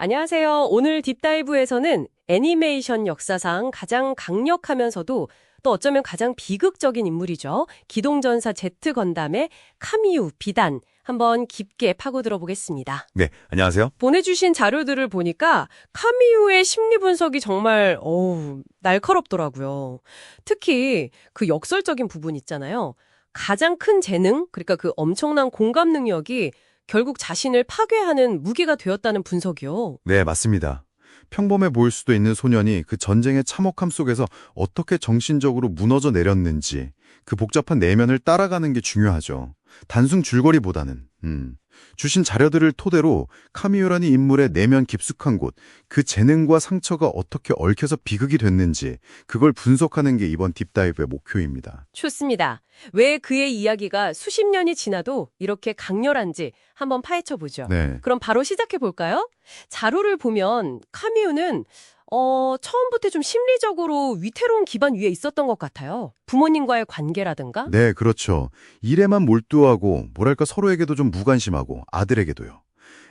안녕하세요. 오늘 딥다이브에서는 애니메이션 역사상 가장 강력하면서도 또 어쩌면 가장 비극적인 인물이죠. 기동전사 제트 건담의 카미유 비단 한번 깊게 파고들어 보겠습니다. 네, 안녕하세요. 보내주신 자료들을 보니까 카미유의 심리 분석이 정말 어우 날카롭더라고요. 특히 그 역설적인 부분 있잖아요. 가장 큰 재능, 그러니까 그 엄청난 공감 능력이 결국 자신을 파괴하는 무기가 되었다는 분석이요. 네, 맞습니다. 평범해 보일 수도 있는 소년이 그 전쟁의 참혹함 속에서 어떻게 정신적으로 무너져 내렸는지 그 복잡한 내면을 따라가는 게 중요하죠. 단순 줄거리보다는. 음. 주신 자료들을 토대로 카미유라는 인물의 내면 깊숙한 곳, 그 재능과 상처가 어떻게 얽혀서 비극이 됐는지 그걸 분석하는 게 이번 딥다이브의 목표입니다. 좋습니다. 왜 그의 이야기가 수십 년이 지나도 이렇게 강렬한지 한번 파헤쳐 보죠. 네. 그럼 바로 시작해 볼까요? 자료를 보면 카미유는 어, 처음부터 좀 심리적으로 위태로운 기반 위에 있었던 것 같아요. 부모님과의 관계라든가. 네, 그렇죠. 일에만 몰두하고 뭐랄까 서로에게도 좀 무관심하고 아들에게도요.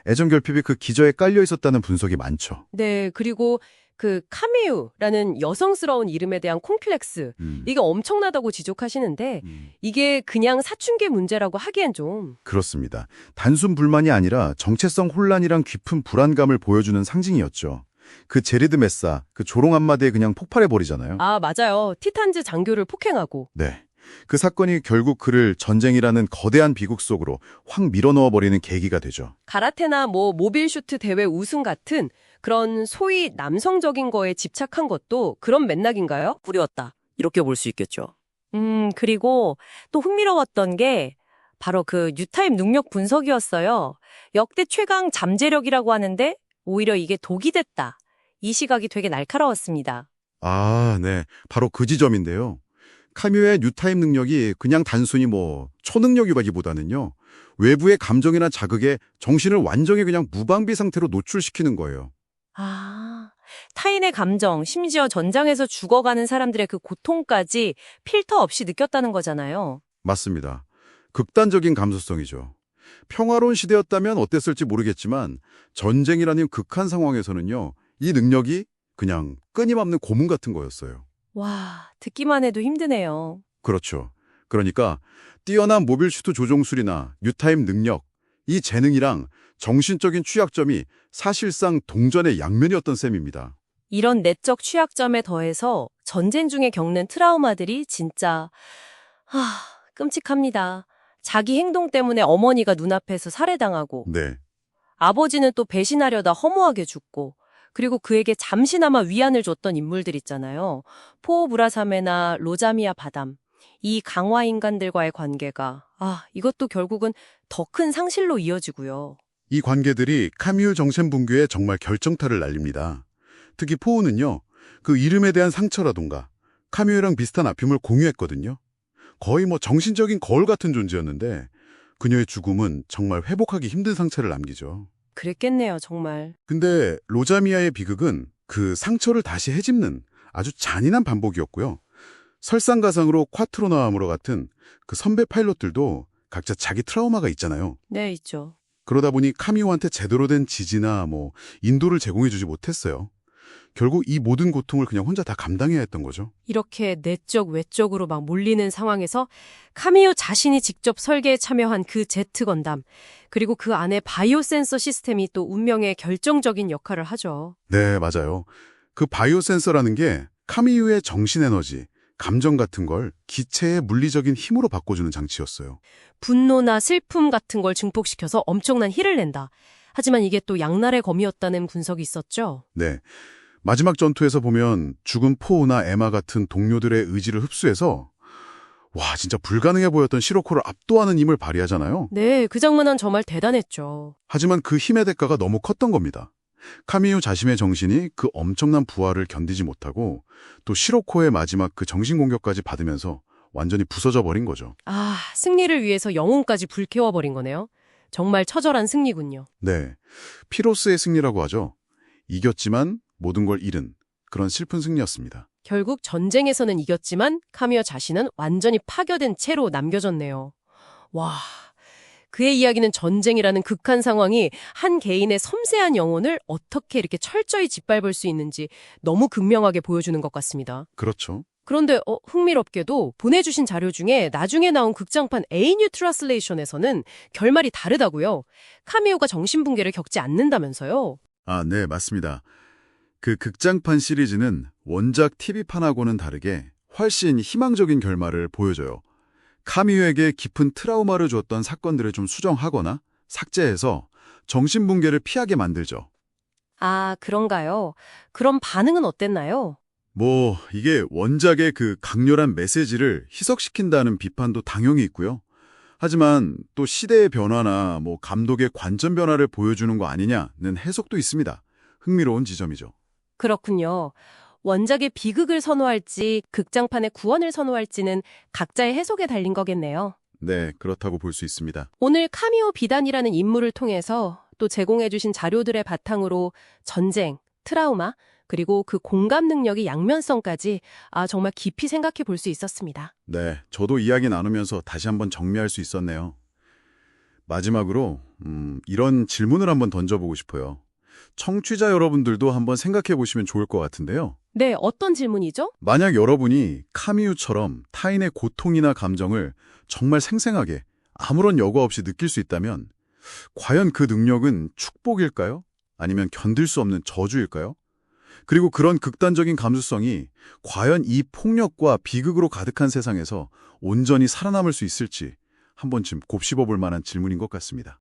애정 결핍이 그 기저에 깔려 있었다는 분석이 많죠. 네, 그리고 그 카미유라는 여성스러운 이름에 대한 콤플렉스. 음. 이게 엄청나다고 지적하시는데 음. 이게 그냥 사춘기 문제라고 하기엔 좀 그렇습니다. 단순 불만이 아니라 정체성 혼란이랑 깊은 불안감을 보여주는 상징이었죠. 그 제리드 메사, 그 조롱 한마디에 그냥 폭발해버리잖아요. 아, 맞아요. 티탄즈 장교를 폭행하고 네. 그 사건이 결국 그를 전쟁이라는 거대한 비극 속으로 확 밀어넣어버리는 계기가 되죠. 가라테나 뭐 모빌 슈트 대회 우승 같은 그런 소위 남성적인 거에 집착한 것도 그런 맥락인가요? 뿌리웠다. 이렇게 볼 수 있겠죠. 음, 그리고 또 흥미로웠던 게 바로 그 뉴타입 능력 분석이었어요. 역대 최강 잠재력이라고 하는데 오히려 이게 독이 됐다. 이 시각이 되게 날카로웠습니다. 아, 네. 바로 그 지점인데요. 카뮤의 뉴타임 능력이 그냥 단순히 뭐 초능력 이라기보다는요. 외부의 감정이나 자극에 정신을 완전히 그냥 무방비 상태로 노출시키는 거예요. 아, 타인의 감정, 심지어 전장에서 죽어가는 사람들의 그 고통까지 필터 없이 느꼈다는 거잖아요. 맞습니다. 극단적인 감수성이죠. 평화로운 시대였다면 어땠을지 모르겠지만 전쟁이라는 극한 상황에서는요. 이 능력이 그냥 끊임없는 고문 같은 거였어요. 와, 듣기만 해도 힘드네요. 그렇죠. 그러니까 뛰어난 모빌 슈트 조종술이나 뉴타임 능력, 이 재능이랑 정신적인 취약점이 사실상 동전의 양면이었던 셈입니다. 이런 내적 취약점에 더해서 전쟁 중에 겪는 트라우마들이 진짜 하, 끔찍합니다. 자기 행동 때문에 어머니가 눈앞에서 살해당하고 네. 아버지는 또 배신하려다 허무하게 죽고 그리고 그에게 잠시나마 위안을 줬던 인물들 있잖아요. 포 브라사메나 로자미아 바담. 이 강화 인간들과의 관계가 아, 이것도 결국은 더 큰 상실로 이어지고요. 이 관계들이 카뮤 정신 붕괴에 정말 결정타를 날립니다. 특히 포우는요. 그 이름에 대한 상처라던가 카뮤랑 비슷한 아픔을 공유했거든요. 거의 뭐 정신적인 거울 같은 존재였는데 그녀의 죽음은 정말 회복하기 힘든 상처를 남기죠. 그랬겠네요, 정말. 근데 로자미아의 비극은 그 상처를 다시 헤집는 아주 잔인한 반복이었고요. 설상가상으로 콰트로나 아무로 같은 그 선배 파일럿들도 각자 자기 트라우마가 있잖아요. 네, 있죠. 그러다 보니 카미오한테 제대로 된 지지나 뭐 인도를 제공해주지 못했어요. 결국 이 모든 고통을 그냥 혼자 다 감당해야 했던 거죠. 이렇게 내적 외적으로 막 몰리는 상황에서 카미오 자신이 직접 설계에 참여한 그 제트 건담 그리고 그 안에 바이오 센서 시스템이 또 운명의 결정적인 역할을 하죠. 네, 맞아요. 그 바이오 센서라는 게 카미유의 정신 에너지, 감정 같은 걸 기체의 물리적인 힘으로 바꿔주는 장치였어요. 분노나 슬픔 같은 걸 증폭시켜서 엄청난 힐을 낸다. 하지만 이게 또 양날의 검이었다는 분석이 있었죠. 네. 마지막 전투에서 보면 죽은 포우나 에마 같은 동료들의 의지를 흡수해서 와 진짜 불가능해 보였던 시로코를 압도하는 힘을 발휘하잖아요. 네, 그 장면은 정말 대단했죠. 하지만 그 힘의 대가가 너무 컸던 겁니다. 카미유 자신의 정신이 그 엄청난 부하를 견디지 못하고 또 시로코의 마지막 그 정신 공격까지 받으면서 완전히 부서져 버린 거죠. 아, 승리를 위해서 영혼까지 불태워 버린 거네요. 정말 처절한 승리군요. 네. 피로스의 승리라고 하죠. 이겼지만 모든 걸 잃은 그런 슬픈 승리였습니다. 결국 전쟁에서는 이겼지만 카미오 자신은 완전히 파괴된 채로 남겨졌네요. 와, 그의 이야기는 전쟁이라는 극한 상황이 한 개인의 섬세한 영혼을 어떻게 이렇게 철저히 짓밟을 수 있는지 너무 극명하게 보여주는 것 같습니다. 그렇죠. 그런데 어, 흥미롭게도 보내주신 자료 중에 나중에 나온 극장판 A New Translation에서는 결말이 다르다고요. 카미오가 정신붕괴를 겪지 않는다면서요. 아, 네, 맞습니다. 그 극장판 시리즈는 원작 TV판하고는 다르게 훨씬 희망적인 결말을 보여줘요. 카미유에게 깊은 트라우마를 줬던 사건들을 좀 수정하거나 삭제해서 정신붕괴를 피하게 만들죠. 아, 그런가요? 그럼 반응은 어땠나요? 뭐 이게 원작의 그 강렬한 메시지를 희석시킨다는 비판도 당연히 있고요. 하지만 또 시대의 변화나 뭐 감독의 관점 변화를 보여주는 거 아니냐는 해석도 있습니다. 흥미로운 지점이죠. 그렇군요. 원작의 비극을 선호할지 극장판의 구원을 선호할지는 각자의 해석에 달린 거겠네요. 네, 그렇다고 볼 수 있습니다. 오늘 카미오 비단이라는 인물을 통해서 또 제공해주신 자료들의 바탕으로 전쟁, 트라우마, 그리고 그 공감 능력의 양면성까지 아 정말 깊이 생각해 볼 수 있었습니다. 네, 저도 이야기 나누면서 다시 한번 정리할 수 있었네요. 마지막으로 음, 이런 질문을 한번 던져보고 싶어요. 청취자 여러분들도 한번 생각해 보시면 좋을 것 같은데요. 네, 어떤 질문이죠? 만약 여러분이 카미우처럼 타인의 고통이나 감정을 정말 생생하게 아무런 여과 없이 느낄 수 있다면 과연 그 능력은 축복일까요? 아니면 견딜 수 없는 저주일까요? 그리고 그런 극단적인 감수성이 과연 이 폭력과 비극으로 가득한 세상에서 온전히 살아남을 수 있을지 한 번쯤 곱씹어 볼 만한 질문인 것 같습니다.